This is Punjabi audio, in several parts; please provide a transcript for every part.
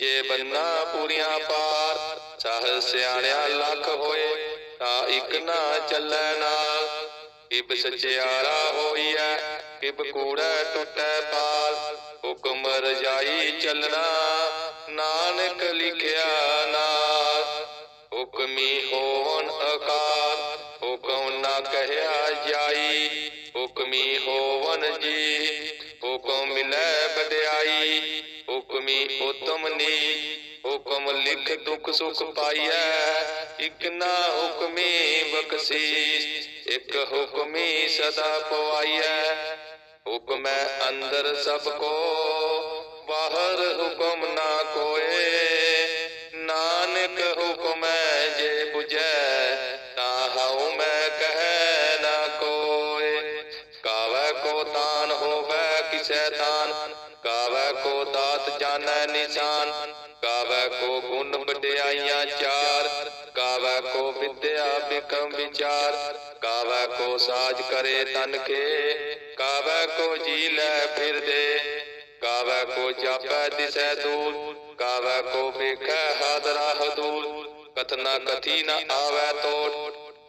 ਜੇ ਬੰਨਾ ਪੂਰੀਆਂ ਪਾਰ ਸਹ ਸਿਆਣਿਆ ਲੱਖ ਹੋਏ, ਤਾਂ ਇੱਕ ਨਾ ਚੱਲੈ ਨਾਲ। ਕਿਬ ਸਚਿਆਰਾ ਹੋਈਐ, ਕਿਬ ਕੂੜੈ ਟੁੱਟੈ ਪਾਲ ਹੁਕਮ ਰਜਾਈ ਚੱਲਣਾ, ਨਾਨਕ ਲਿਖਿਆ ਨਾਲ ਹੁਕਮੀ ਹੋਵਨ ਅਕਾਲ ਹੁਕਮ ਨਾ ਕਹਿਆ ਜਾਈ। ਹੁਕਮ ਦੁਖ ਸੁਖ ਪਾਈਐ, ਇਕ ਨਾ ਹੁਕਮੀ ਬਖਸ਼ੀਸ਼, ਇਕ ਹੁਕਮੀ ਸਦਾ ਪਵਾਈਐ। ਹੁਕਮੈ ਅੰਦਰ ਸਭ ਕੋ, ਬਾਹਰ ਹੁਕਮ ਨਾ ਕੋਏ। ਨਾਨਕ ਹੁਕਮੈ ਜੇ 부ਜੈ ਤਾਂ ਹਉ ਮੈਂ ਕਹਿ ਨਾ ਕੋਏ। ਕਾਵੈ ਕੋ ਤਾਨ ਹੋਵੈ ਕਿਸੈ ਤਾਨ ਕਾਵੈ ਕੋ ਦਾਤ ਜਾਣੈ ਨਿਸ਼ਾਨ। ਵਡਿਆਈਆਂ ਚਾਰ, ਕਾਵੈ ਕੋ ਵਿਦਿਆ ਬਿਕਮ ਵਿਚਾਰ, ਕਾਵੈ ਕੋ ਸਾਜ ਕਰੇ ਤਨ ਕੇ, ਕਾਵੈ ਕੋ ਜੀ ਲੈ ਫਿਰਦੇ ਕਾਵੈ ਕੋ ਜਾਪੈ ਦਿਸੈ ਦੂਰ, ਕਾਵੈ ਕੋ ਵੇਖੈ ਹਾਦਰਾ ਹਦੂਰ ਕਥਨਾ ਕਥੀ ਨ ਆਵੈ ਤੋੜ,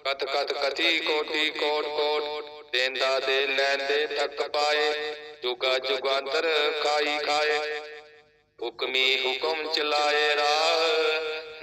ਕਥ ਕਤ ਕਥੀ ਕੋਟੀ ਕੋਟ ਕੋਟ, ਦੇਂਦਾ ਦੇ ਲੈਂਦੇ ਥੱਕ ਪਾਏ, ਜੁਗਾ ਜੁਗਾਂਤਰ ਖਾਈ ਖਾਏ, ਹੁਕਮੀ ਹੁਕਮ ਚਲਾਏ ਰਾਹ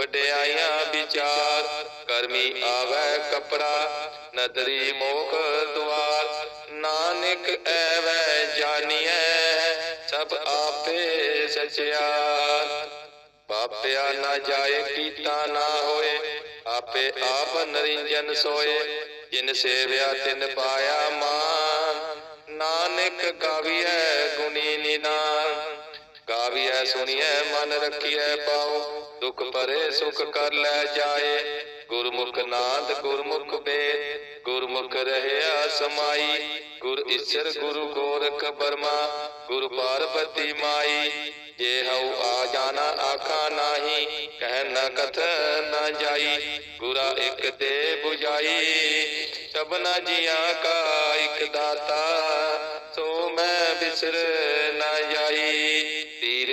ਵਡਿਆਈਆਂ ਵਿਚਾਰ, ਕਰਮੀ ਆਵੈ ਕਪੜਾ, ਨਦਰੀ ਮੋਖ ਦੁਆਰ। ਨਾਨਕ ਐਵੈ ਜਾਣੀਐ ਸਭ ਆਪੇ ਸਚਿਆਰ। ਪਾਪਿਆ ਨਾ ਜਾਏ ਕੀਤਾ ਨਾ ਹੋਏ, ਆਪੇ ਆਪ ਨਰਿੰਜਨ ਸੋਏ। ਜਿਨ ਸੇਵਿਆ ਤਿਨ ਪਾਇਆ ਮਾਨ, ਨਾਨਕ ਗਾਵੀਐ ਗੁਣੀ ਨਿਦਾਨ। ਗਾਵੀਐ ਸੁਣੀਐ, ਮਨ ਰੱਖੀਐ ਪਾਉ। ਦੁਖ ਪਰੇ ਸੁਖ ਕਰ ਲੈ ਜਾਏ। ਗੁਰਮੁਖ ਨਾਦ, ਗੁਰਮੁਖ ਵੇਦ ਗੁਰਮੁਖ ਰਹਿਆ ਸਮਾਈ। ਗੁਰ ਈਸ਼ਰ, ਗੁਰੂ ਗੋਰਖ ਬਰਮਾ ਗੁਰ ਪਾਰਬਤੀ ਮਾਈ। ਜੇ ਹਉ ਆ ਜਾਣਾ, ਆਖਾ ਨਾਹੀ। ਕਹਿ ਨ ਕਥ ਨ ਜਾਈ। ਗੁਰਾ ਇਕ ਤੇ 부ਜਾਈ ਸਭਨਾ ਜੀਆਂ ਕਾ ਇਕ ਦਾਤਾ। ਸੋ ਮੈਂ ਬਿਸਰ ਨ ਜਾਈ।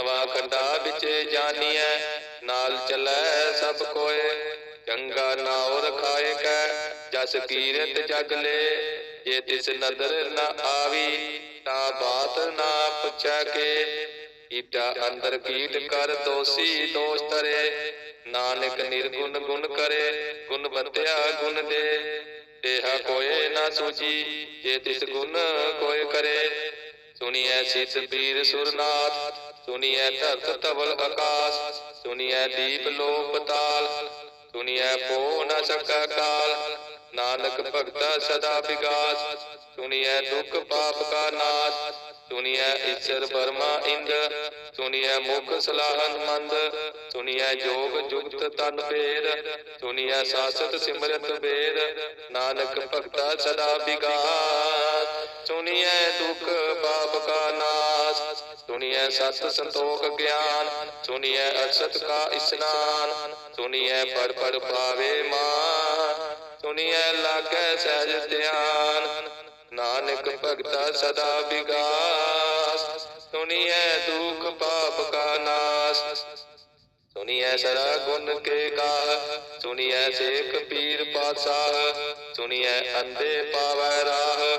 ਨਵਾ ਖੰਡਾ ਵਿੱਚ ਜਾਨੀਐ, ਨਾਲ ਚਲੈ ਸਭ ਕੋਏ। ਚੰਗਾ ਨਾਉ ਰਖਾਏ ਕੈ ਜਸ ਕੀਰਤ ਜਗ ਲੈ। ਜੇ ਤਿਸ ਨਦਰ ਨ ਆਵੀ, ਤਾਂ ਬਾਤ ਨਾ ਪੁੱਛੈ ਕੇ। ਈਟਾ ਅੰਦਰ ਕੀਟ ਕਰ ਦੋਸੀ ਦੋਸ਼ ਤਰੇ ਨਾਨਕ ਨਿਰਗੁਣ ਗੁਣ ਕਰੇ, ਗੁਣ ਬਤਿਆ ਗੁਣ ਦੇ। ਦੇਹਾ ਕੋਏ ਨਾ ਸੂਚੀ ਜੇ ਤਿਸ ਗੁਣ ਕੋਏ ਕਰੇ। ਸੁਣੀਐ ਸਿਤ ਪੀਰ ਸੁਰਨਾਥ ਸੁਣੀਐ ਧਰਤ ਤਵਲ ਆਕਾਸ਼, ਸੁਣੀਐ ਦੀਪ ਲੋ ਪਤਾਲ ਸੁਣੀਐ ਪੋ ਨ ਸਕਾ ਕਾਲ। ਨਾਨਕ ਭਗਤਾ ਸਦਾ ਵਿਗਾਸ, ਸੁਣੀਐ ਦੁਖ ਪਾਪ ਕਾ ਨਾਸ਼, ਸੁਣੀਐ ਈਸ਼ਰ ਬਰਮਾ ਇੰਦ, ਸੁਣੀਐ ਮੁਖ ਸਲਾਹਨ ਮੰਦ, ਸੁਣੀਐ ਜੋਗ ਜੁਗਤ ਤਨ ਭੇਦ, ਸੁਣੀਐ ਸਾਸਤ ਸਿਮਰਤ ਵੇਦ। ਨਾਨਕ ਭਗਤਾ ਸਦਾ ਵਿਗਾਸ, ਸੁਣੀਐ ਦੁਖ ਪਾਪ ਕਾ ਨਾਸ਼ ਸੁਣੀਐ ਸਤ ਸੰਤੋਖ ਗਿਆਨ, ਸੁਣੀਐ ਅਸਤ ਕਾ ਇਸਨਾਨ, ਸੁਣੀਐ ਪੜ ਪੜ ਪਾਵੇ ਮਾਨ, ਸੁਣੀਐ ਲਾਗੈ ਸਹਿਜ ਧਿਆਨ। ਨਾਨਕ ਭਗਤਾ ਸਦਾ ਵਿਗਾਸ, ਸੁਣੀਐ ਦੁਖ ਪਾਪ ਕਾ ਨਾਸ। ਸੁਣੀਐ ਸਰਾ ਗੁਣ ਕੇ ਗਾਹ, ਸੁਣੀਐ ਸੇਖ ਪੀਰ ਪਾਤਸ਼ਾਹ, ਸੁਣੀਐ ਅੰਧੇ ਪਾਵੈ ਰਾਹ।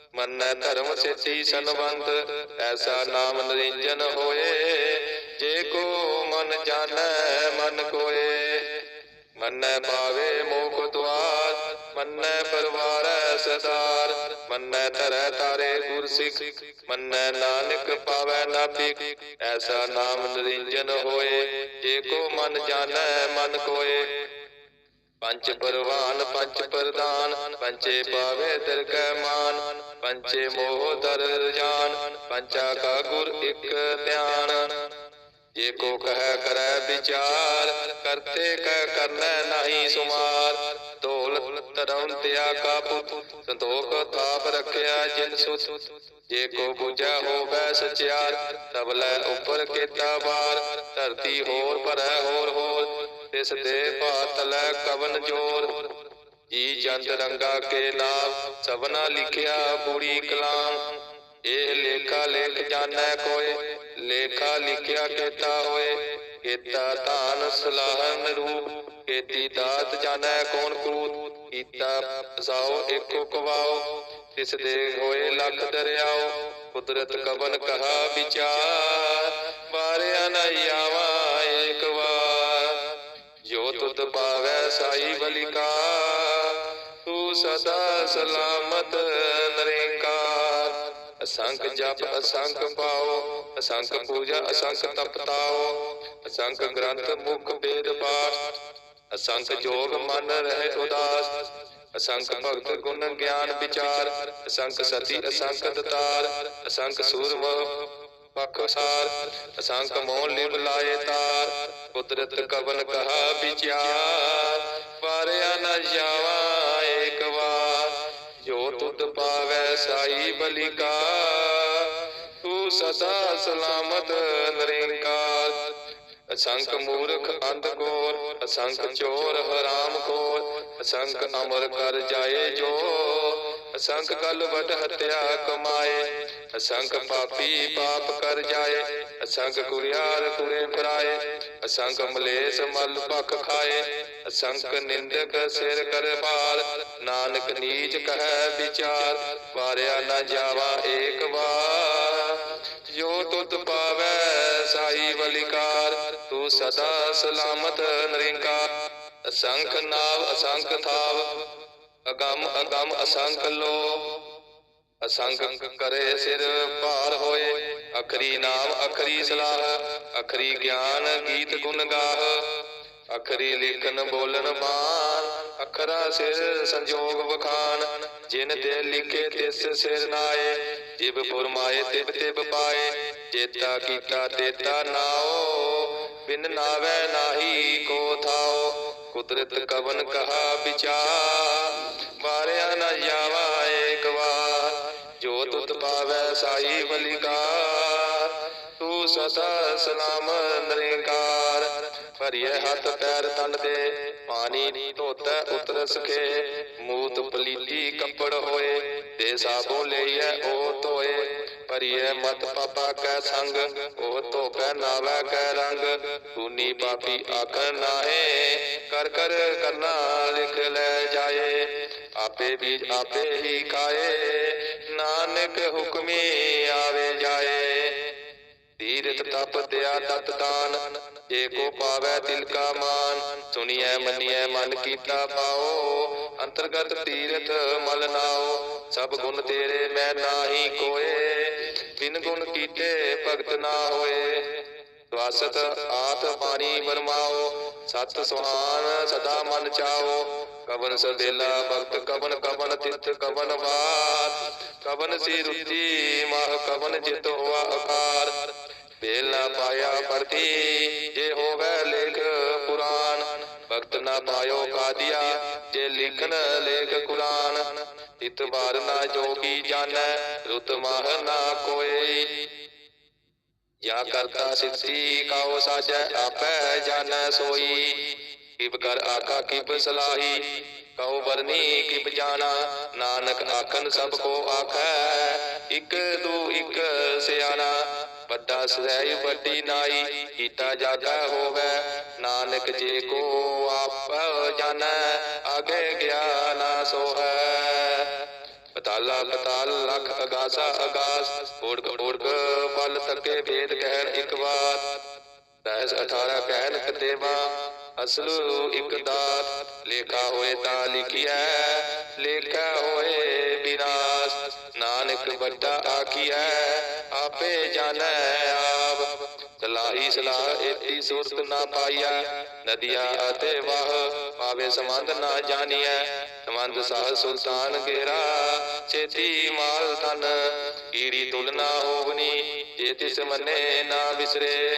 ਮੰਨੈ ਧਰਮ ਸੇਤੀ ਸੰਬੰਧ, ਐਸਾ ਨਾਮ ਨਿਰੰਜਨ ਹੋਏ। ਜੇ ਕੋ ਮਨ ਜਾਣੈ, ਮਨ ਕੋਏ। ਮੰਨੈ ਪਾਵੇ ਮੋਖ ਦੁਆਰ, ਮੰਨੈ ਪਰਵਾਰੈ ਸਦਾਰ ਮੰਨੈ ਧਰੈ ਤਾਰੇ ਗੁਰ ਸਿੱਖ ਮੰਨੈ ਨਾਨਕ ਪਾਵੈ ਨਾਭਿਕ। ਐਸਾ ਨਾਮ ਨਿਰੰਜਨ ਹੋਏ। ਜੇ ਕੋ ਮਨ ਜਾਣੈ, ਮਨ ਕੋਏ। ਪੰਜ ਪਰਵਾਨ, ਪੰਜ ਪ੍ਰਦਾਨ ਪੰਚੇ ਪਾਵੇ ਦਰਗਹਿ ਮਾਨ ਪੰਚੇ ਮੋਹ ਦਰ ਜਾਨ ਪੰਚਾ ਕਾ ਗੁਰ ਇਕ ਧਿਆਨ। ਜੇ ਕੋ ਕਹਿ ਕਰੈ ਵਿਚਾਰ, ਕਰਤੇ ਕਹਿ ਕਰਨੈ ਨਹੀਂ ਸੁਮਾਰ। ਢੋਲ ਤਰਉ ਤਿਆ ਕਾ ਪੁੱਤ, ਸੰਤੋਖ ਥਾਪ ਰੱਖਿਆ ਜਿਨ ਸੁਤ। ਜੇ ਕੋ ਬੁਝਾ ਹੋਵੇ ਸਚਿਆਰ, ਤਬ ਲੈ ਉੱਪਰ ਕੀਤਾ ਬਾਰ ਧਰਤੀ ਹੋਰ ਭਰੈ ਹੋਰ ਹੋਰ ਤਿਸ ਦੇ ਭਾਤ ਲੈ ਕਵਨ ਜੋਰ। ਜੀ ਚੰਦ ਰੰਗਾ ਕੇ ਨਾਮ ਸਭਨਾ ਲਿਖਿਆ ਪੂਰੀ ਕਲਾਮ। ਇਹ ਲੇਖਾ ਲੇਖ ਜਾਣੈ ਕੋਏ, ਲੇਖਾ ਲਿਖਿਆ ਕੀਤਾ ਹੋਏ। ਕੀਤਾ ਧਾਨ ਸਲਾਹਨ ਰੂਪ, ਕੀਤੀ ਦਾਤ ਜਾਣੈ ਕੌਣ ਕਰੂਤ ਕੀਤਾ ਸਾਓ ਏਕੋ ਕਵਾਓ ਤਿਸ ਦੇ ਹੋਏ ਲੱਖ ਦਰਿਆਓ ਕੁਦਰਤ ਕਵਨ ਕਹਾ ਵਿਚਾਰ ਮਾਰਿਆ ਨ ਆਵਾ ਪਾਵੈ ਸਾਈ ਬਲਿਕਾ, ਤੂੰ ਸਦਾ ਸਲਾਮਤ ਨਰੇਕਾਰ ਅਸੰਖ ਜਪ, ਅਸੰਖ ਪਾਓ, ਅਸੰਖ ਪੂਜਾ, ਅਸੰਖ ਤਪਤਾਓ, ਅਸੰਖ ਗ੍ਰੰਥ ਮੁਖ ਵੇਦ ਪਾਠ। ਅਸੰਖ ਜੋਗ ਮਨ ਰਹਿ ਉਦਾਸ, ਅਸੰਖ ਭਗਤ ਗੁਣ ਗਿਆਨ ਵਿਚਾਰ। ਅਸੰਖ ਸਤੀ, ਅਸੰਖ ਦਤਾਰ, ਅਸੰਖ ਸੂਰਮ ਪਖਸਾਰ ਅਸੰਖ ਮੋਹ ਲਿਵ ਲਾਏ ਤਾਰ। ਕੁਦਰਤ ਕਵਨ ਕਹਾ ਵਿਚਾਰ ਪਾਰਿਆ ਨ ਜਾਵਾ ਏਕ ਵਾਰ। ਜੋ ਤੁਧ ਪਾਵੈ ਸਾਈ ਬਲਿਕਾ ਤੂੰ ਸਦਾ ਸਲਾਮਤ ਨਿਰੰਕਾਰ। ਅਸੰਖ ਮੂਰਖ ਅੰਧ ਕੋਰ, ਅਸੰਖ ਚੋਰ ਹਰਾਮ ਖੋਰ, ਅਸੰਖ ਅਮਰ ਕਰ ਜਾਏ ਜੋ ਅਸੰਖ ਕਲ ਵਟ ਹਤਿਆ ਕਮਾਏ ਅਸੰਖ ਪਾਪੀ ਪਾਪ ਕਰ ਜਾਏ ਅਸੰਖ ਕੁਰਿਆਰ ਕੁਰੇ ਫਰਾਏ ਅਸੰਖ ਮਲੇਸ ਮਲ ਭਖ ਖਾਏ ਅਸੰਖ ਨਿੰਦਕ ਸਿਰ ਕਰ ਭਾਰ ਨਾਨਕ ਨੀਚ ਕਹੈ ਵਿਚਾਰ, ਵਾਰਿਆ ਨਾ ਜਾਵਾ ਏਕ ਵਾਰ। ਜੋ ਤੁਧ ਪਾਵੈ ਸਾਈ ਬਲਿਕਾਰ ਤੂੰ ਸਦਾ ਸਲਾਮਤ ਨਿਰੰਕਾਰ। ਅਸੰਖ ਨਾਵ ਅਸੰਖ ਥਾਵ ਅਗੰਮ ਅਗੰਮ ਅਸੰਖ ਲੋ ਅਸੰਖ ਕਰੇ ਸਿਰ ਭਾਰ ਹੋਏ। ਅਖਰੀ ਨਾਮ ਅਖਰੀ ਸਲਾਹ। ਅਖਰੀ ਗਿਆਨ ਗੀਤ ਗੁਣ ਗਾਹ। ਅਖਰੀ ਲਿਖਨ ਬੋਲਨ ਬਾਣ। ਅਖਰਾ ਸਿਰ ਸੰਜੋਗ ਵਖਾਨ ਜਿਨ ਤੇ ਲਿਖੇ ਤਿਸ ਸਿਰ ਨਾਏ। ਜਿਬ ਫੁਰਮਾਏ ਤਿਬ ਤਿਬ ਪਾਏ। ਚੇਤਾ ਕੀਤਾ ਤੇਤਾ ਨਾਓ। ਬਿਨ ਨਾਵੇ ਨਾਹੀ ਕੋ ਥਾਓ। ਕੁਦਰਤ ਕਵਨ ਕਹਾ ਵਿਚਾਰ। ਮਾਰਿਆ ਨਾ ਜਾਵਾ ਏਕ ਵਾਰ, ਜੋ ਤੁਤ ਪਾਵੈ ਸਾਈ ਬਲਿਕਾਰ, ਤੂੰ ਸਦਾ ਸਲਾਮ ਨਿਰੰਕਾਰ। ਭਰੀਏ ਹੱਥ ਪੈਰ ਤਨ ਦੇ, ਪਾਣੀ ਧੋਤੈ ਉਤਰ ਸਕੇ ਮੂਤ ਪਲੀਤੀ ਕੱਪੜ ਹੋਏ ਤੇ ਸਾਬੋ ਲਈਐ ਉਹ ਧੋਏ। ਭਰੀਏ ਮਤ ਪਾਪਾ ਕੈ ਸੰਗ, ਉਹ ਧੋਪੈ ਨਾਵੈ ਕੈ ਰੰਗ। ਤੂਨੀ ਪਾਪੀ ਆਖਣ ਨਾਹੇ, ਕਰ ਕਰ ਕਰਨਾ ਲਿਖ ਲੈ ਜਾਏ। ਆਪੇ ਬੀਜ ਆਪੇ ਹੀ ਖਾਏ। ਨਾਨਕ ਹੁਕਮੀ ਆਵੇ ਜਾਏ। ਤੀਰ ਤੀਰਥ ਤਪ ਦਿਆ ਤਤ ਦਾਨ, ਜੇ ਕੋ ਪਾਵੈ ਤਿਲ ਕਾ ਮਾਨ। ਸੁਣੀਐ, ਮੰਨੀਐ, ਮਨ ਕੀਤਾ ਪਾਓ। ਅੰਤਰਗਤ ਤੀਰਥ ਮਲ ਨਾਓ। ਸਭ ਗੁਣ ਤੇਰੇ ਮੈਂ ਨਾਹੀ ਕੋਏ। ਬਿਨ ਗੁਣ ਕੀਤੇ ਭਗਤ ਨਾ ਹੋਏ। ਵਾਸਤ ਆਤ ਬਾਣੀ ਬਰਮਾਓ ਸਤ ਸੁਹਾਨ ਸਦਾ ਮਨ ਚਾਓ। ਕਵਨ ਸਦੇਲਾ ਭਗਤ ਕਵਨ ਕਵਨ ਤਿਤ ਕਵਨ ਬਾਤ ਕਵਨ ਸੀ ਰੁਚੀ, ਮਹ ਕਵਨ ਜਿਤ ਹੋਆ ਆਕਾਰ ਬੇਲਾ ਪਾਇਆ ਪਰਤੀ ਜੇ ਹੋਵੇ ਲੇਖ ਪੁਰਾਨ ਭਗਤ ਨਾ ਪਾਇਓ ਕਾਦੀਆ, ਜੇ ਲਿਖਨ ਲੇਖ ਕੁਰਾਨ। ਤਿਤ ਬਾਰ ਨਾ ਜੋਗੀ ਜਾਣੈ, ਰੁਤ ਮਾਹ ਨਾ ਕੋਏ। ਜਾਂ ਕਰਤਾ ਸਿੱਧੀ, ਕਾਉ ਸਾਜੈ, ਆਪੈ ਜਾਣੈ ਸੋਈ। ਕਿਬ ਕਰ ਆਕਾ ਕਿਬ ਸਲਾਹੀ ਕਉ ਵਰਨੀ ਕਿਬ ਜਾਣਾ, ਨਾਨਕ ਆਖਨ ਸਭ ਕੋ ਆਖੈ, ਇਕ ਦੂ ਇਕ ਸਿਆਣਾ, ਵੱਡਾ ਸਹਿ ਵੱਡੀ ਨਾਈ, ਕੀਤਾ ਜਾਗਾ ਹੋਵੇ, ਨਾਨਕ ਜੇ ਕੋ ਆਪ ਜਾਣੈ, ਆਗੇ ਗਿਆਨ ਸੋ ਪਤਾਲਾ ਪਤਾਲ ਲਖ ਅਗਾਸਾ ਅਗਾਸ ਓੜਕ ਓੜਕ ਪਲ ਤੱਕੇ ਭੇਦ ਕਹਿਣ ਇਕ ਵਾਰ। ਦਸ 18 ਕਹਿਣ ਕਤੇਵਾ ਅਸਲੂ ਇੱਕ ਦਾਤ ਲੇਖਾ ਹੋਏ ਤਾਂ ਲਿਖਿਆ ਲੇਖਾ ਹੋਏ ਵਿਨਾਸ਼ ਨਾਨਕ ਵੱਡਾ ਆਖੀਐ ਆਪੇ ਜਾਣੈ ਆਪ। ਸਲਾਹੀ ਸਲਾਹ ਏਤੀ ਸੁਰਤ ਨਾ ਪਾਈਆ, ਨਦੀਆਂ ਅਤੇ ਵਾਹ ਪਾਵੇ ਸੰਬੰਧ ਨਾ ਜਾਣੀਐ। ਸੰਬੰਧ ਸਾਹ ਸੁਲਤਾਨ ਗੇਰਾ ਛੇਤੀ ਮਾਲ ਧਨ, ਕੀੜੀ ਤੁਲਨਾ ਹੋਵਨੀ, ਜੇ ਤਿਸ ਮੰਨੇ ਨਾ ਵਿਸਰੇ।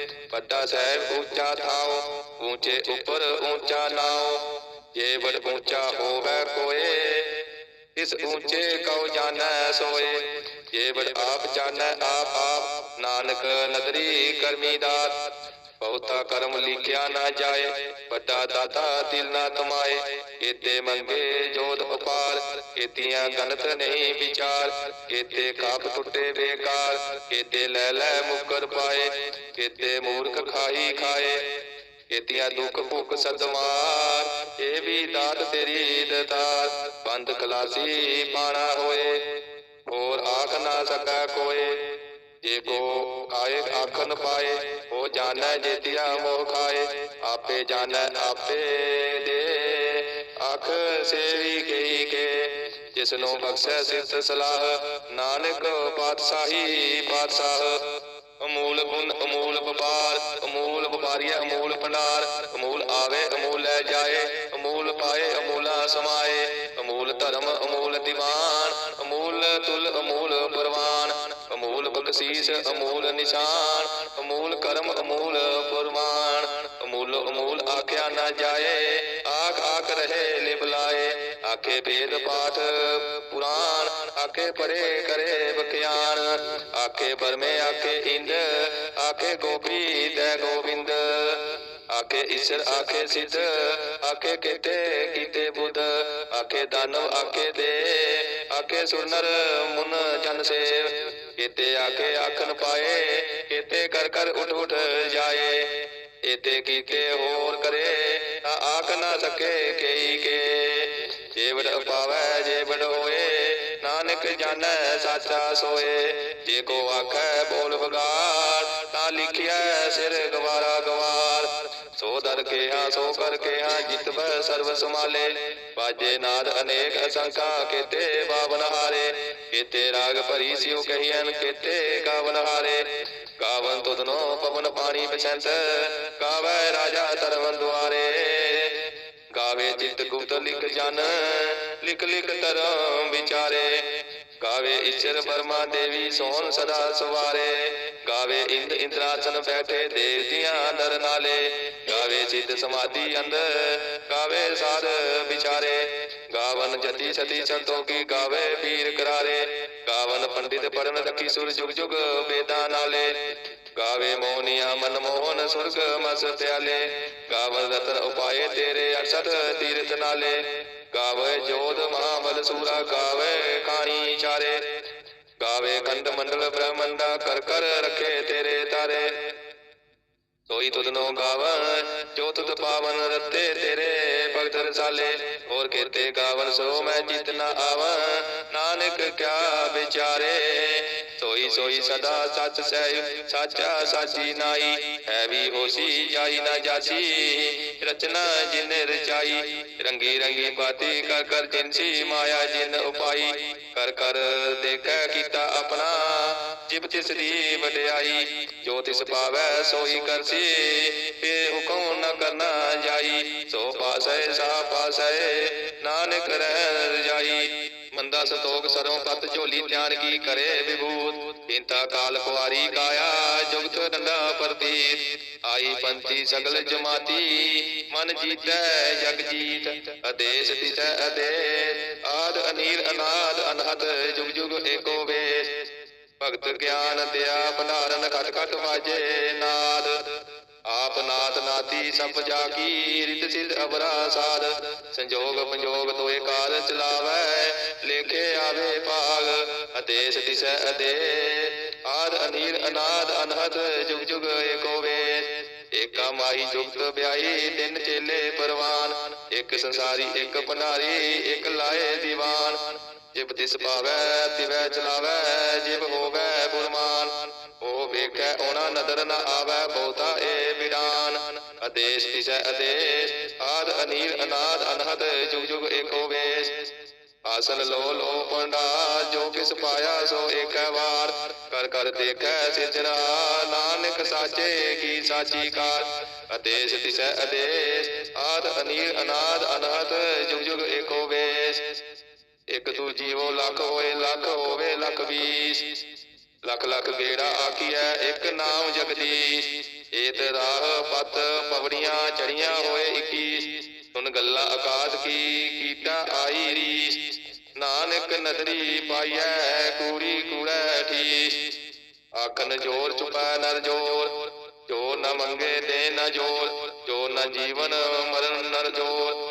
ਵੱਡਾ ਸਾਹਿਬ ਉੱਚਾ ਥਾਓ, ਉੱਚੇ ਉੱਪਰ ਉੱਚਾ ਨਾਉ ਜੇ ਬੜ ਉੱਚਾ ਹੋਵੇ ਕੋਏ, ਇਸ ਉੱਚੇ ਕਉ ਜਾਣੈ ਸੋਏ ਜੇ ਬੜ ਆਪ ਜਾਣੈ ਆਪ ਆਪ, ਨਾਨਕ ਨਦਰੀ ਕਰਮੀ ਦਾਤ ਬਹੁਤਾ ਕਰਮ ਲਿਖਿਆ ਨਾ ਜਾਏ, ਵੱਡਾ ਦਾਤਾ ਦਿਲ ਨਾ ਤਮਾਏ ਕੀਤੇ ਮੰਗੇ ਜੋਤ ਉਪਾਰ, ਕੀਤੀਆਂ ਗਨਤ ਨਹੀਂ ਵਿਚਾਰ। ਕੀਤੇ ਕਾਪ ਟੁੱਟੇ ਬੇਕਾਰ, ਕੀਤੇ ਲੈ ਲੈ ਮੁਕਰ ਪਾਏ। ਕੀਤੇ ਮੂਰਖ ਖਾਈ ਖਾਏ, ਕੀਤੀਆਂ ਦੁੱਖ ਭੁੱਖ ਸਦਮਾਰ। ਇਹ ਵੀ ਦਾਤ ਤੇਰੀ ਦਤਾਰ, ਬੰਦ ਖਲਾਸੀ ਪਾਣਾ ਹੋਏ। ਹੋਰ ਆਖ ਨਾ ਸਕਾ ਕੋਏ, ਜੇ ਕੋ ਆਏ ਆਖਨ ਪਾਏ। ਜਾਣੈ ਜੇਤਿਆ ਮੋਹ ਖਾਏ, ਆਪੇ ਜਾਣੈ ਆਪੇ ਦੇ। ਆਖ ਸੇਵੀ ਗਈ ਕੇ ਜਿਸ ਨੂੰ ਬਖਸ਼ੈ ਸਿਫਤ ਸਲਾਹ, ਨਾਨਕ ਪਾਤਸ਼ਾਹੀ ਪਾਤਸ਼ਾਹ। ਅਮੂਲ ਗੁਣ, ਅਮੂਲ ਵਪਾਰ, ਅਮੂਲ ਵਪਾਰੀਆ ਅਮੂਲ ਭੰਡਾਰ। ਅਮੂਲ ਆਵੇ, ਅਮੂਲ ਲੈ ਜਾਏ ਧਰਮ ਅਮੂਲ ਦੀਵਾਨ, ਅਮੂਲ ਤੁਲ, ਅਮੂਲ ਪਰਵਾਨ, ਅਮੂਲ ਬਖਸ਼ੀਸ, ਅਮੂਲ ਨਿਸ਼ਾਨ, ਅਮੂਲ ਕਰਮ, ਅਮੂਲ ਪੁਰਮਾਨ ਅਮੂਲ ਅਮੂਲ ਆਖਿਆ ਨਾ ਜਾਏ, ਆਖ ਆਖ ਰਹੇ ਲਿਬਲਾਏ ਆਖੇ ਵੇਦ ਪਾਠ ਪੁਰਾਨ ਆਖੇ ਪਰੇ ਕਰੇ ਬਖਿਆਨ ਆਖੇ ਪਰਮੇ ਆਖੇ ਇੰਦ, ਆਖੇ ਗੋਪੀ ਦੇ ਗੋਬਿੰਦ ਆਖੇ ਈਸ਼ਰ ਆਖੇ ਸਿੱਧ, ਆਖੇ ਕੀਤੇ ਕੀਤੇ ਬੁੱਧ, ਆਖੇ ਦਾਨਵ ਆਖੇ ਦੇ, ਆਖੇ ਸੁਰਨਰ ਮੁਨ ਜਨ ਸੇਵ। ਕੀਤੇ ਆਖੇ ਆਖਨ ਪਾਏ, ਕੀਤੇ ਕਰ ਕਰ ਉਠ ਉਠ ਜਾਏ। ਇਤੇ ਕੀਤੇ ਹੋਰ ਕਰੇ ਆਖ ਨਾ ਸਕੇ ਕਈ ਕੇ। ਜੇ ਵਡ ਪਾਵੈ ਜੇ ਹੋਏ ਜਾਣੈ ਸਾਚਾ ਸੋਏ। ਜੇ ਕੋ ਆਖੈ ਬੋਲ ਬਗਾਰ ਤਾਂ ਲਿਖਿਆ ਸਿਰ ਗਵਾਰਾ ਗਵਾਰ। ਸੋ ਦਰ ਕੇ ਸੋ ਕਰ ਕੇ ਹਾਂ ਸਰਬ ਸਮਾਲੇ ਬਾਜੇ ਨਾਦ ਅਨੇਕ ਅਸੰਕਾ ਕੀਤੇ ਬਾਵਨ ਹਾਰੇ। ਕੀਤੇ ਰਾਗ ਭਰੀ ਸਿਉ ਕਹੀਐਨ, ਕੀਤੇ ਗਾਵਨ ਹਾਰੇ। ਗਾਵਨ ਤੁਧਨੋ ਪਵਨ ਪਾਣੀ ਬਸੰਤ ਗਾਵੇ ਰਾਜਾ ਤਰਵਨ ਦੁਆਰੇ। ਗਾਵੇ ਚਿਤ ਗੁਪਤ ਲਿਖ ਜਨ, ਲਿਖ ਲਿਖ ਧਰਮ ਵਿਚਾਰੇ। ਗਾਵੇ ਈਸ਼ਰ ਬਰਮਾ ਦੇਵੀ ਸੋਹਣ ਸਦਾ ਸਵਾਰੇ। ਗਾਵੇ ਇੰਦ ਇੰਦਰਾਸਨ ਬੈਠੇ, ਦੇਵ ਦੀਆਂ ਨਰ ਨਾਲੇ। ਗਾਵੇ ਸਿੱਧ ਸਮਾਧੀ ਅੰਦਰ ਗਾਵੇ ਸਾਧ ਵਿਚਾਰੇ। ਗਾਵਨ ਜਤੀ ਸਤੀ ਸੰਤੋਖੀ, ਗਾਵੇ ਪੀਰ ਕਰਾਰੇ। ਗਾ ਗਾਵਨ ਪੰਡਿਤ ਪੜਨ ਰਖੀ ਸੁਰ ਜੁਗ ਜੁਗ ਵੇਦਾਂ ਨਾਲੇ। ਗਾਵੇ ਮੋਹਨੀਆ ਮਨ ਮੋਹਨ, ਸੁਰਗ ਮਸ ਪਿਆਲੇ। ਗਾਵਨ ਰਤਨ ਉਪਾਏ ਤੇਰੇ 68 ਤੀਰਥ ਨਾਲੇ। ਗਾਵੇ ਜੋਧ ਮਹਾਬਲ ਸੂਰਾ, ਗਾਵੇ ਖਾਣੀ ਚਾਰੇ। ਗਾਵੇ ਖੰਡ ਮੰਡਲ ਬ੍ਰਹਮੰਡਾ ਕਰ ਕਰ ਰੱਖੇ ਤੇਰੇ ਤਾਰੇ। ਸੋਈ ਤੁਧਨੋ ਗਾਵਨ ਜੋ ਤੁਧ ਪਾਵਨ ਰਤੇ ਤੇਰੇ ਭਗਤ ਰਸਾਲੇ। ਹੋਰ ਕੀਤੇ ਗਾਵਨ ਸੋ ਮੈਂ ਜਿਤ ਨ ਨਾਨਕ ਕਿਆ ਵਿਚਾਰੇ। ਸੋਈ ਸੋਈ ਸਦਾ ਸੱਚ ਸਹਿ, ਸਾਚਾ ਸਾਚੀ ਨਾਈ ਹੈ ਵੀ ਹੋਸੀ, ਜਾਈ ਨਾ ਜਾਸੀ। ਰਚਨਾ ਜਿਨ ਰਚਾਈ, ਰੰਗੀ ਰੰਗੀ ਬਾਤੀ ਕਰ ਕਰ ਜਿਨਸੀ ਮਾਇਆ ਜਿਨ ਉਪਾਈ। ਕਰ ਕਰ ਦੇਖੈ ਕੀਤਾ ਆਪਣਾ, ਜਿਬ ਤਿਸ ਦੀ ਵਡਿਆਈ। ਜੋ ਤਿਸ ਪਾਵੈ ਸੋਈ ਕਰਸੀ ਇਹ ਹੁਕਮ ਨ ਕਰਨਾ ਜਾਈ। ਸੋ ਪਾਸੈ, ਸਾ ਪਾਸੈ, ਨਾਨਕ ਰਹਿ ਰਜਾਈ। ਮੰਦਾ ਸੰਤੋਖ ਸਰੋਂ ਪਤ ਝੋਲੀ ਧਿਆਨ ਕੀ ਕਰੇ ਵਿਭੂਤ। ਇੰਤਾ ਕਾਲ ਕੁਆਰੀ ਕਾਇਆ, ਜੁਗਤ ਡੰਡਾ ਪ੍ਰਤੀਤ। ਆਈ ਪੰਥੀ ਸਗਲ ਜਮਾਤੀ, ਮਨ ਜੀਤੈ ਜਗ ਜੀਤ। ਅਦੇਸ ਤਿਸੈ ਅਦੇਸ, ਆਦ ਅਨੀਰ ਅਨਾਦ ਅਨਹਦ, ਜੁਗ ਜੁਗ ਏਕੋ ਵੇਸ। ਭਗਤ ਗਿਆਨ ਦਿਆ, ਭੰਡਾਰਨ ਖਟ ਖਟ ਵਾਜੇ ਨਾਦ। ਆਪ ਨਾਥ ਨਾਤੀ ਸਭ ਜਾ ਕੀ ਰਿਤ ਸਿਧ ਅਬਰਾ ਸਾਧ। ਸੰਜੋਗ ਪੰਜੋਗ ਤੋਏ ਕਾਲ ਚਲਾਵੈ, ਲੇਖੇ ਆਵੇ ਭਾਗ ਅਦੇਸ ਦਿਸੈ ਅਦੇ। ਆਦ ਅਨੀਰ ਅਨਾਦ ਅਨਹਦ, ਜੁਗ ਜੁਗ ਏਕੋ ਵੇਸ ਏਕਾ ਮਾਈ ਜੁਗਤ ਵਿਆਈ ਤਿੰਨ ਚੇਲੇ ਪਰਵਾਨ। ਇੱਕ ਸੰਸਾਰੀ, ਇੱਕ ਭੰਡਾਰੀ ਇੱਕ ਲਾਏ ਦੀਵਾਨ। ਜਿਬ ਤਿਸ ਪਾਵੈ ਤਿਵੈ ਚਲਾਵੈ, ਜਿਬ ਹੋਵੈ ਗੁਰਮਾਨ ਉਹ ਵੇਖੈ, ਉਹਨਾਂ ਨਦਰ ਨ ਆਵੈ, ਬਹੁਤਾ ਏ ਵਿਡਾਨ। ਆਦੇਸ਼ ਤਿਸੈ ਆਦੇਸ਼, ਆਦ ਅਨੀਲ ਅਨਾਦ, ਅਨਹਦ ਜੁਗ ਜੁਗ ਏਕੋ ਵੇਸ। ਆਸਨ ਲੋ ਲੋ ਪੰਡਾ, ਜੋ ਕਿਸ ਪਾਇਆ ਸੋ ਏਕ ਵਾਰ। ਕਰ ਕਰ ਦੇਖੈ ਸਿਜਣਾ ਨਾਨਕ ਸਾਚੇ ਕੀ ਸਾਚੀ ਕਾਰ। ਆਦੇਸ਼ ਤਿਸੈ ਆਦੇਸ਼, ਆਦ ਅਨੀਲ ਅਨਾਦ, ਅਨਹਦ ਜੁਗ ਜੁਗ ਏਕੋ ਵੇਸ। ਇੱਕ ਤੂੰ ਜੀਵੋ ਲੱਖ ਹੋਏ, ਲੱਖ ਹੋਵੇ, ਲੱਖ ਵੀਸ ਲੱਖ ਲੱਖ ਗੇੜਾ ਆਖੀਐ, ਇੱਕ ਨਾਮ ਜਗਦੀਸ਼। ਏਤ ਰਾਹ ਪਤ ਪਵੜੀਆਂ ਚੜੀਆਂ ਹੋਏ 21 ਸੁਨ ਗੱਲਾਂ ਆਕਾਸ਼ ਕੀ, ਕੀਤਾ ਆਈ ਰੀਸ। ਨਾਨਕ ਨਦਰੀ ਪਾਈਐ, ਕੂੜੀ ਕੂੜੈ ਠੀਸ। ਆਖਨ ਜੋਰ ਚੁਪੈ ਨਰ ਜੋਰ, ਜੋ ਨ ਮੰਗੇ ਤੇ ਨ ਜੋਰ, ਜੋ ਨ ਜੀਵਨ ਮਰਨ ਨਰ ਜੋਰ।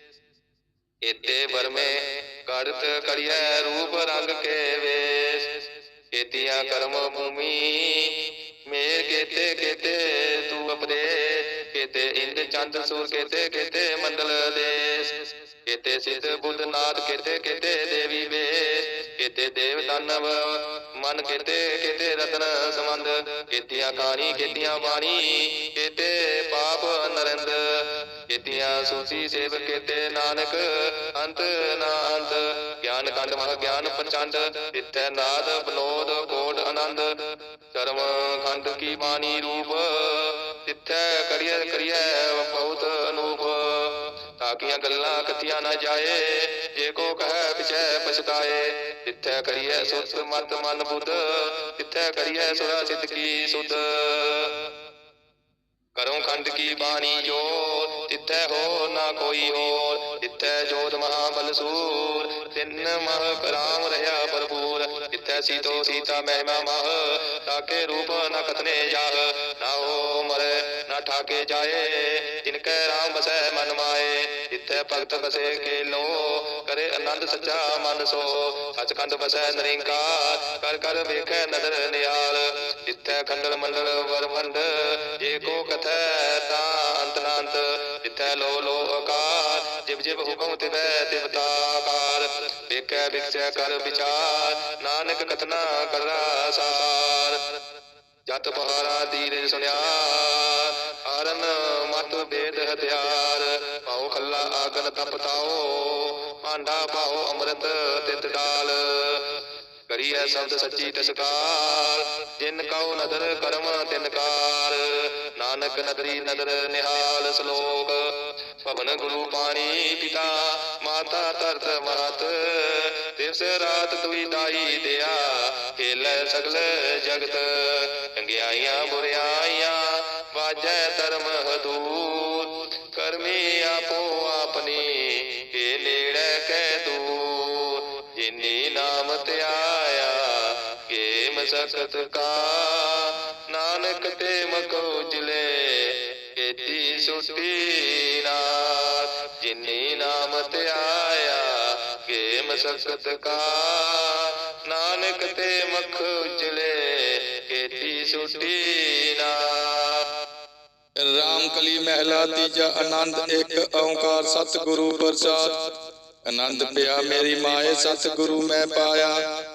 ਇਤੇ ਵਰਮੇ ਕਰਤ ਕਰਿਐ ਰੂਪ ਰੰਗ ਕੇ ਵੇਸ। ਕੇਤੀਆਂ ਕਰਮ ਭੂਮੀ, ਮੇਰ ਕੇਤੇ ਕੇਤੇ ਤੂ ਅਪਦੇ ਕੇਤੇ ਇੰਦ ਚੰਦ ਸੂਰ, ਕੇਤੇ ਕੇਤੇ ਮੰਡਲ ਦੇਸ। ਕੇਤੇ ਸਿੱਧ ਬੁੱਧ ਨਾਦ, ਕੇਤੇ ਕੇਤੇ ਦੇਵੀ ਵੇਸ। ਕੇਤੇ ਦੇਵ ਦਾਨਵ ਮਨ, ਕੇਤੇ ਕੇਤੇ ਰਤਨ ਸੰਬੰਧ। ਕੇਤੀਆਂ ਕਾਣੀ ਕੇਤੀਆਂ ਬਾਣੀ, ਕੇਤੇ ਸੂਚੀ ਸੇਵ ਕੇਤੇ ਨਾਨਕ, ਅੰਤ ਨਾ ਅੰਤ ਗਿਆਨ ਕੰਡ ਮਹ ਗਿਆਨ ਪ੍ਰਚੰਡ ਇਤੈ ਨਾਦ ਬਨੋਦ ਕੋਟ ਆਨੰਦ। ਕਰਮ ਖੰਡ ਕੀ ਬਾਣੀ ਰੂਪ, ਤਿੱਥੈ ਕਰੀਐ ਕਰੀਐ ਬਹੁਤ ਅਨੂਪ। ਤਾਕੀਆਂ ਗੱਲਾਂ ਕਥੀਆਂ ਨਾ ਜਾਏ, ਜੇ ਕੋ ਕਹੈ ਪਿਛੈ ਪਛਤਾਏ। ਤਿੱਥੈ ਕਰੀਐ ਸੁਤ ਮਤ ਮਨ ਬੁੱਧ, ਤਿੱਥੈ ਕਰੀਐ ਸੁਰਾ ਸਿੱਧ ਕੀ ਸੁਧ। ਕਰੋ ਖੰਡ ਕੀ ਬਾਣੀ ਜੋਤ ਤਿੱਥੈ ਹੋ ਨਾ ਕੋਈ ਹੋਰ, ਤਿੱਥੈ ਜੋਤ ਮਹਾ ਬਲਸੂਰ ਤਿੰਨ ਮਹ ਕਰਾਮ ਰਹਾ ਭਰਪੂਰ। ਸੀਤਾ ਮਹਿਮਾ ਮਹ ਤਾਕੇ ਰੂਪ ਨ ਕਤਨੇ ਜਾਹ ਨਾ ਹੋ ਮਰੇ ਨਾ ਠਾਕੇ ਜਾਏ। ਜਿਨ ਕੈ ਰਾਮ ਬਸੈ ਮਨ ਮਾਏ ਤਿੱਥੈ ਭਗਤ ਬਸੇ ਕੇ ਲੋ ਕਰੇ ਆਨੰਦ ਸੱਚਾ ਮਨ ਸੋ। ਸਚਖੰਡ ਬਸੈ ਨਰਿੰਕਾਰ ਕਰ ਕਰ ਵੇਖੈ ਨਦਰ ਨਿਹਾਲ। ਤਿੱਥੈ ਖੰਡਲ ਮੰਡਲ ਵਰਮੰਡ ਜੇ ਕੋ ਕਥੈ ਤਾਂ ਅੰਤ ਨਾ ਅੰਤ ਤਿਥੈ ਲੋ ਲੋ ਆਕਾਰ, ਜਿਵ ਜਿਵ ਹੁਕਮ ਤਿਵੈ ਤਿਵ ਤਾਕਾਰ। ਵੇਖੈ ਵਿਖਸੈ ਕਰ ਵਿਚਾਰ, ਨਾਨਕ ਕਥਨਾ ਕਰਾ ਸਾਰ ਜਤ ਬਹਾਰਾ ਦੀਰੇ ਸੁਨਿਆ ਹਰਨ ਮਤ ਵੇਦ ਹਥਿਆਰ। ਪਾਉ ਖੱਲਾ ਆਗਨ ਤਪਤਾਓ ਆਂਡਾ ਪਾਉ ਅੰਮ੍ਰਿਤ ਤਿਤ ਡਾਲ। ਕਰੀਐ ਸ਼ਬਦ ਸੱਚੀ ਤਸਕਾਰ। ਜਿਨ ਕਉ ਨਦਰ ਕਰਮ ਤਿਨਕਾਰ ਨਾਨਕ ਨਦਰੀ ਨਦਰ ਨਿਹਾਲ ਸ਼ਲੋਕ। ਭਵਨ ਗੁਰੂ ਪਾਣੀ ਪਿਤਾ, ਮਾਤਾ ਧਰਤ ਮਾਤ ਦਿਵਸ ਰਾਤ ਤੁਈ ਦਾਈ ਦਿਆ, ਖੇਲੇ ਸਗਲ ਜਗਤ। ਚੰਗਿਆਈਆਂ ਬੁਰਿਆਈਆਂ, ਵਾਜੈ ਧਰਮ ਹਦੂਰ ਕਰਮੀ ਆਪੋ ਆਪਣੀ ਕੇ ਨੇੜੇ ਕਹਿ ਦੂਰ ਜਿਨੀ ਨਾਮ ਧਿਆਇਆ ਕੇ ਮਸਕਤ ਕਾ ਨਾਨਕ ਤੇ ਮਕੋ ਉਜਲੇ ਕੀਤੀ ਸੁਟੀ ਨਾਥ ਜਿਨੀ ਨਾਮ ਧਿਆਇਆ ਕੇ ਮਸਕਤ ਕਾ ਨਾਨਕ ਤੇ ਮਖ ਉਜਲੇ ਕੀਤੀ ਸੁਟੀ ਨਾਥ ਰਾਮ ਕਲੀ ਮਹਿਲਾ ਤੀਜਾ ਆਨੰਦ ਇੱਕ ਓੰਕਾਰ ਸਤਿਗੁਰੂ ਪ੍ਰਸਾਦ ਆਨੰਦ ਪਿਆ ਮੇਰੀ ਮਾਏ ਸਤਿਗੁਰੂ ਮੈਂ ਪਾਇਆ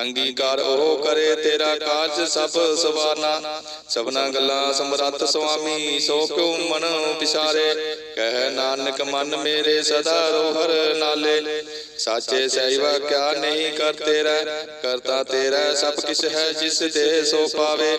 ਅੰਗੀਕਾਰ ਉਹ ਕਰੇ, ਤੇਰਾ ਕਾਰਜ ਸਭ ਸਵਾਰਨਾ। ਸਭਨਾ ਗੱਲਾਂ ਸਮਰੱਥ ਸੁਆਮੀ, ਸੋ ਕਿਉ ਮਨ ਵਿਸਾਰੇ ਕਹਿ ਨਾਨਕ ਮਨ ਮੇਰੇ ਸਦਾ ਰੋਹਰ ਨਾਲੇ। ਸਾਚੇ ਸਹਿਵਾ ਕਿਆ ਨਹੀਂ ਕਰ ਤੇਰਾ? ਕਰਤਾ ਤੇਰਾ ਸਭ ਕਿਛ ਹੈ ਜਿਸ ਦੇ ਸੋ ਪਾਵੇ।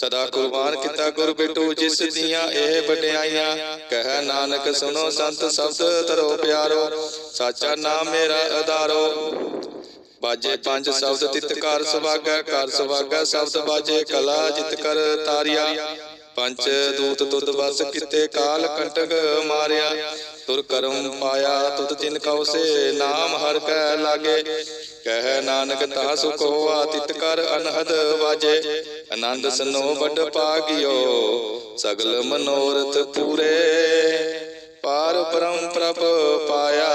ਸਦਾ ਕੁਰਬਾਨ ਕੀਤਾ ਗੁਰ ਬਿਟੂ ਜਿਸ ਦੀਆਂ ਇਹ ਵਡਿਆਈਆਂ। ਕਹਿ ਨਾਨਕ ਸੁਨੋ ਸੰਤ ਸ਼ਬਦ ਤਰੋ ਪਿਆਰੋ। ਸਾਚਾ ਨਾਮ ਮੇਰਾ ਆਧਾਰੋ ਬਾਜੇ ਪੰਜ ਸ਼ਬਦ ਤਿਤ ਕਰ ਸੁਭਾਗਾ ਕਰ ਸੁਭਾਗਾ ਸ਼ਬਦ ਬਾਜੇ ਕਲਾ ਜਿਤ ਕਰ ਤਾਰਿਆ। ਪੰਜ ਦੂਤ ਤੁਧ ਵਸ ਕਿਤੇ ਕਾਲ ਕੰਟਕ ਮਾਰਿਆ। ਤੁਰ ਕਰਮ ਪਾਇਆ ਤੁਧ ਤਿਨ ਕਉ ਸੇ ਨਾਮ ਹਰ ਕੈ ਲਾਗੇ। ਕਹਿ ਨਾਨਕ ਤਾ ਸੁਖ ਹੋਆ, ਤਿਤ ਕਰ ਅਨਹਦ ਵਾਜੇ। ਆਨੰਦ ਸਨੋ ਵੱਡ ਪਾਗਿਓ, ਸਗਲ ਮਨੋਰਥ ਪੂਰੇ। ਪਾਰ ਬ੍ਰਹਮ ਪ੍ਰਭ ਪਾਇਆ,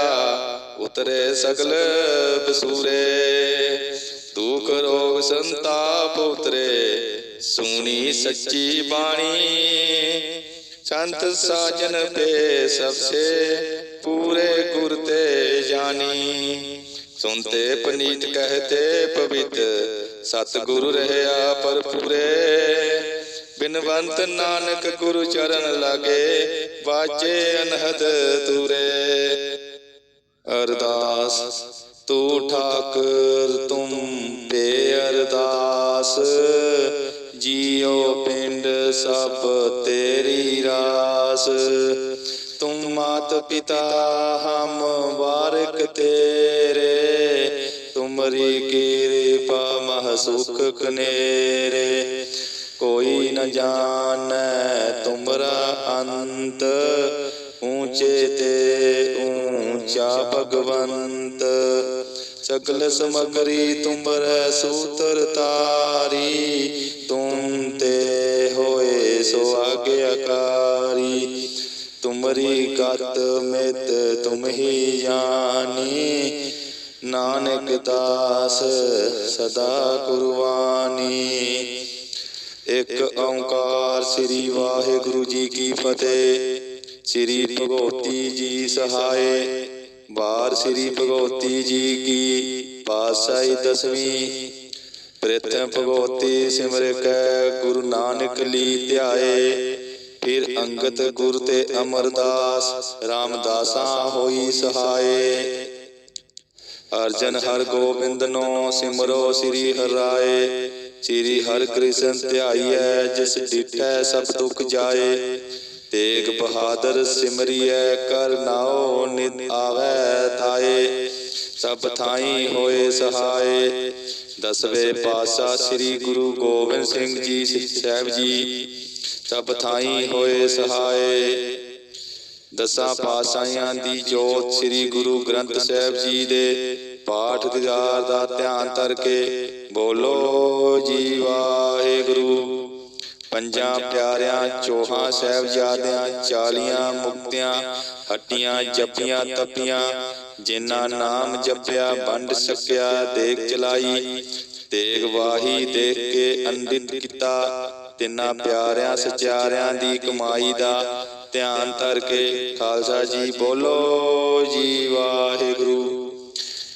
ਉਤਰੇ ਸਗਲ ਬਸੂਰੇ। ਦੁਖ ਰੋਗ ਸੰਤਾਪ ਉਤਰੇ, ਸੁਣੀ ਸੱਚੀ ਬਾਣੀ। ਸੰਤ ਸਾਜਨ ਪੇ ਸਭਸੇ, ਪੂਰੇ ਗੁਰ ਤੇ ਜਾਣੀ। ਸੁਨਤੇ ਪਨੀਤ ਕਹਤੇ ਪਵਿੱਤ, ਸਤਿਗੁਰੂ ਰਹਿਆ ਪਰ ਪੂਰੇ। ਬਿਨਵੰਤ ਨਾਨਕ ਗੁਰੂ ਚਰਨ ਲਾਗੇ ਵਾਜੇ ਅਨਹਦ ਤੂਰੇ। ਅਰਦਾਸ, ਤੂੰ ਠਾਕਰ, ਤੁਮ ਪੇ ਅਰਦਾਸ। ਜੀਉ ਪਿੰਡ ਸਭ ਤੇਰੀ ਰਾਸ। ਤੁਮ ਮਾਤ ਪਿਤਾ ਹਮ ਵਾਰਕ ਤੇਰੇ। ਤੁਮਰੀ ਪਾ ਮਹ ਸੁਖ ਕਨੇਰੇ। ਕੋਈ ਨ ਜਾਣੈ ਤੁਮਰਾ ਅੰਤ, ਊਚੇ ਤੇ ਊਚਾ ਭਗਵੰਤ। ਸਗਲ ਸਮਗਰੀ ਤੁਮਰੈ ਸੂਤਰ ਤਾਰੀ, ਤੁਮ ਤੇ ਹੋਏ ਸੋ ਆਗਿਆਕਾਰੀ ਤੁਮਰੀ ਗਤ ਮਿਤ ਤੁਮ ਹੀ ਜਾਣੀ ਨਾਨਕ ਦਾਸ ਸਦਾ ਕੁਰਬਾਨੀ। ਇੱਕ ਓੰਕਾਰ ਸ੍ਰੀ ਵਾਹਿਗੁਰੂ ਜੀ ਕੀ ਫਤਿਹ। ਸ੍ਰੀ ਭਗਵਤੀ ਜੀ ਸਹਾਏ। ਬਾਰ ਸ੍ਰੀ ਭਗਵਤੀ ਜੀ ਕੀ ਪਾਸਾਈ ਦਸਵੀਂ। ਪ੍ਰਥਮ ਭਗਵਤੀ ਸਿਮਰ ਕੈ ਗੁਰੂ ਨਾਨਕ ਲੀ ਧਿਆਏ। ਫਿਰ ਅੰਗਤ ਗੁਰ ਤੇ ਅਮਰਦਾਸ ਰਾਮਦਾਸਾਂ ਹੋਈ ਸਹਾਏ। ਅਰਜਨ ਹਰ ਗੋਬਿੰਦ ਨੋ ਸਿਮਰੋ ਸ੍ਰੀ ਹਰਾਏ ਸ੍ਰੀ ਹਰ ਕ੍ਰਿਸ਼ਨ ਧਿਆਈਐ, ਜਿਸ ਡਿਠੈ ਸਭ ਦੁਖ ਜਾਏ। ਤੇਗ ਬਹਾਦਰ ਸਿਮਰਿਐ, ਕਰ ਨਾਉ ਨਿਤ ਆਵੈ ਤਾਏ ਸਭ ਥਾਈ ਹੋਏ ਸਹਾਏ। ਦਸਵੇਂ ਪਾਤਸ਼ਾਹ ਸ੍ਰੀ ਗੁਰੂ ਗੋਬਿੰਦ ਸਿੰਘ ਜੀ ਸਾਹਿਬ ਜੀ, ਸਭ ਥਾਈ ਹੋਏ ਸਹਾਏ। ਦਸਾਂ ਪਾਤਸ਼ਾਹਾਂ ਦੀ ਜੋਤ ਸ੍ਰੀ ਗੁਰੂ ਗ੍ਰੰਥ ਸਾਹਿਬ ਜੀ ਦੇ। ਪਾਠ ਦਿਦਾਰ ਦਾ ਧਿਆਨ ਧਰ ਕੇ ਬੋਲੋ, ਜੀ ਵਾਹਿਗੁਰੂ। ਪੰਜਾਂ ਪਿਆਰਿਆਂ, ਚੋਹਾਂ ਸਾਹਿਬਜ਼ਾਦਿਆਂ, ਚਾਲੀਆਂ ਮੁਕਤਿਆਂ, ਹੱਟੀਆਂ, ਜਪੀਆਂ, ਤਪੀਆਂ, ਜਿਨ੍ਹਾਂ ਨਾਮ ਜਪਿਆ, ਵੰਡ ਸਕਿਆ ਦੇਖ ਚਲਾਈ ਤੇਗ ਵਾਹੀ, ਦੇਖ ਕੇ ਅੰਡਿਤ ਕੀਤਾ। ਤਿੰਨਾਂ ਪਿਆਰਿਆਂ, ਸਚਿਆਰਿਆਂ ਦੀ ਕਮਾਈ ਦਾ ਧਿਆਨ ਧਰ ਕੇ ਖਾਲਸਾ ਜੀ ਬੋਲੋ, ਜੀ ਵਾਹਿਗੁਰੂ।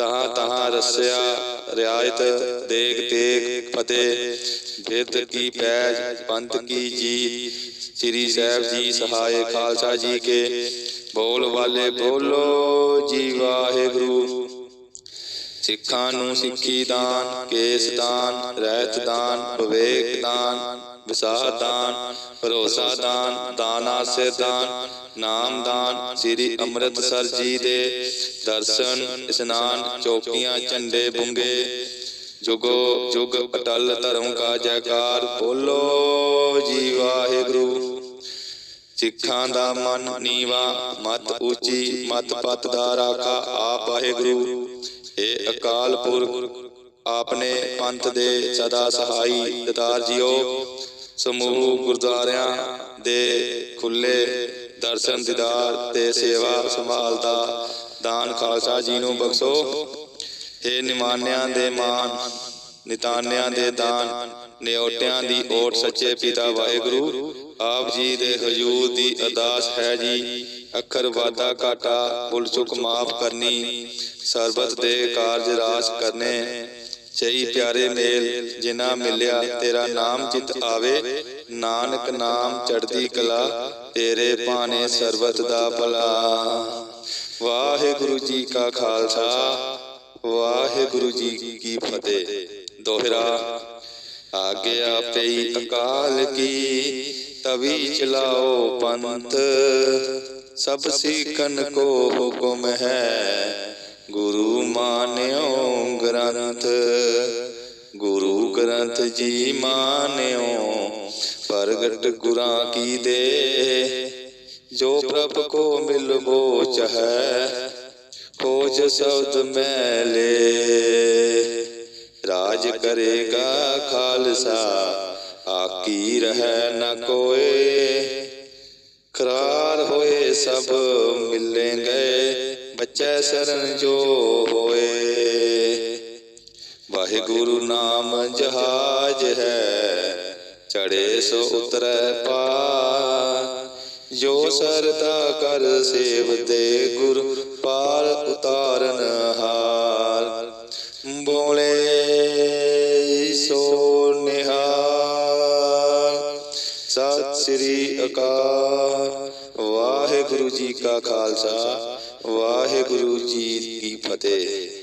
ਤਹਾਂ ਤਹਾਂ ਰਸਿਆ, ਰਿਆਇਤ ਦੇਗ ਤੇਗ ਫਤਿਹ। ਬਿਰਧ ਕੀ ਪੈਜ, ਪੰਥ ਕੀ ਜੀ ਸ੍ਰੀ ਸਾਹਿਬ ਜੀ ਸਹਾਇ ਖਾਲਸਾ ਜੀ ਕੇ। ਬੋਲ ਵਾਲੇ ਬੋਲੋ ਜੀ ਵਾਹਿਗੁਰੂ। ਸਿੱਖਾਂ ਨੂੰ ਸਿੱਖੀ ਦਾਨ, ਕੇਸ ਦਾਨ, ਰਹਿਤ ਦਾਨ, ਵਿਵੇਕ ਦਾਨ ਵਿਸਾਹ ਦਾਨ, ਭਰੋਸਾ ਦਾਨ, ਦਾਨਾ ਸੇ ਦਾਨ ਨਾਮਦਾਨ ਸ੍ਰੀ ਅੰਮ੍ਰਿਤਸਰ ਜੀ ਦੇ ਦਰਸ਼ਨ, ਇਸਨਾਨ, ਚੌਕੀਆਂ, ਝੰਡੇ ਬੁੰਗੇ। ਜੁਗੋ ਜੁਗ ਅਟਲ ਧਰਮ ਕਾ ਜੈਕਾਰ, ਬੋਲੋ ਜੀ ਵਾਹਿਗੁਰੂ। ਸਿੱਖਾਂ ਦਾ ਮਨ ਨੀਵਾ, ਮਤ ਉੱਚੀ, ਮਤ ਪਤ ਦਾ ਰਾਖਾ, ਆਪ ਵਾਹਿਗੁਰੂ। ਏ ਅਕਾਲ ਪੁਰਖ, ਆਪਨੇ ਪੰਥ ਦੇ ਸਦਾ ਸਹਾਈ ਦਤਾਰ ਜੀਓ। ਸਮੂਹ ਗੁਰਦੁਆਰਿਆਂ ਦੇ ਖੁੱਲੇ ਦਰਸ਼ਨ ਦੀਦਾਰ ਤੇ ਸੇਵਾ ਸੰਭਾਲ ਦਾ ਦਾਨ ਖਾਲਸਾ ਜੀ ਨੂੰ ਬਖਸ਼ੋ। ਏ ਨਿਮਾਨਿਆਂ ਦੇ ਮਾਨ, ਨਿਤਾਨਿਆਂ ਦੇ ਦਾਨ, ਨਿਉਟਿਆਂ ਦੀ ਓਟ ਸੱਚੇ ਪਿਤਾ ਵਾਹਿਗੁਰੂ। ਆਪ ਜੀ ਦੇ ਹਜੂਰ ਦੀ ਅਰਦਾਸ ਹੈ ਜੀ। ਅੱਖਰ ਵਾਦਾ ਘਾਟਾ, ਭੁੱਲ ਚੁੱਕ ਮਾਫ ਕਰਨੀ, ਸਰਬਤ ਦੇ ਕਾਰਜ ਰਾਸ ਕਰਨੇ। ਸਹੀ ਪਿਆਰੇ ਮੇਲ ਜਿਨਾ ਮਿਲਿਆ ਤੇਰਾ ਨਾਮ ਜਿਤ ਆਵੇ। ਨਾਨਕ ਨਾਮ ਚੜਦੀ ਕਲਾ ਤੇਰੇ ਭਾਣੇ ਸਰਬਤ ਦਾ ਭਲਾ। ਵਾਹਿਗੁਰੂ ਜੀ ਕਾ ਖਾਲਸਾ। ਵਾਹਿਗੁਰੂ ਜੀ ਕੀ ਫਤਿਹ। ਦੋਹਰਾ, ਆਗਿਆ ਪਈ ਅਕਾਲ ਕੀ, ਤਵੀ ਚਲਾਓ ਪੰਥ। ਸਭ ਸਿੱਖਨ ਕੋ ਹੁਕਮ ਹੈ, ਗੁਰੂ ਮਾਨਿਓ ਗ੍ਰੰਥ। ਗੁਰੂ ਗ੍ਰੰਥ ਜੀ ਮਾਨਿਓ, ਪ੍ਰਗਟ ਗੁਰਾਂ ਕੀ ਦੇ। ਜੋ ਪ੍ਰਭ ਕੋ ਮਿਲ ਮਿਲਬੋ ਹੈ, ਖੋਜ ਸ਼ਬਦ ਮੈਲੇ ਰਾਜ ਕਰੇਗਾ ਖਾਲਸਾ, ਆਕੀ ਰਹਿ ਨ ਕੋਏ। ਕਰਾਰ ਹੋਏ ਸਭ ਮਿਲੇ ਗਏ ਬੱਚੇ ਸ਼ਰਨ ਜੋ ਹੋਏ। ਵਾਹਿਗੁਰੂ ਨਾਮ ਜਹਾਜ ਹੈ। ਚੜੇ ਸੋ ਉਤਰੈ ਪਾਰ। ਜੋ ਸਰਦਾ ਕਰ ਸੇਵਤੇ ਗੁਰ, ਪਾਰ ਉਤਾਰਨ ਹਾਰ। ਬੋਲੇ ਸੋ ਨਿਹਾਲ ਸਤਿ ਸ੍ਰੀ ਅਕਾਲ। ਵਾਹਿਗੁਰੂ ਜੀ ਕਾ ਖਾਲਸਾ। ਵਾਹਿਗੁਰੂ ਜੀ ਕੀ ਫਤਿਹ।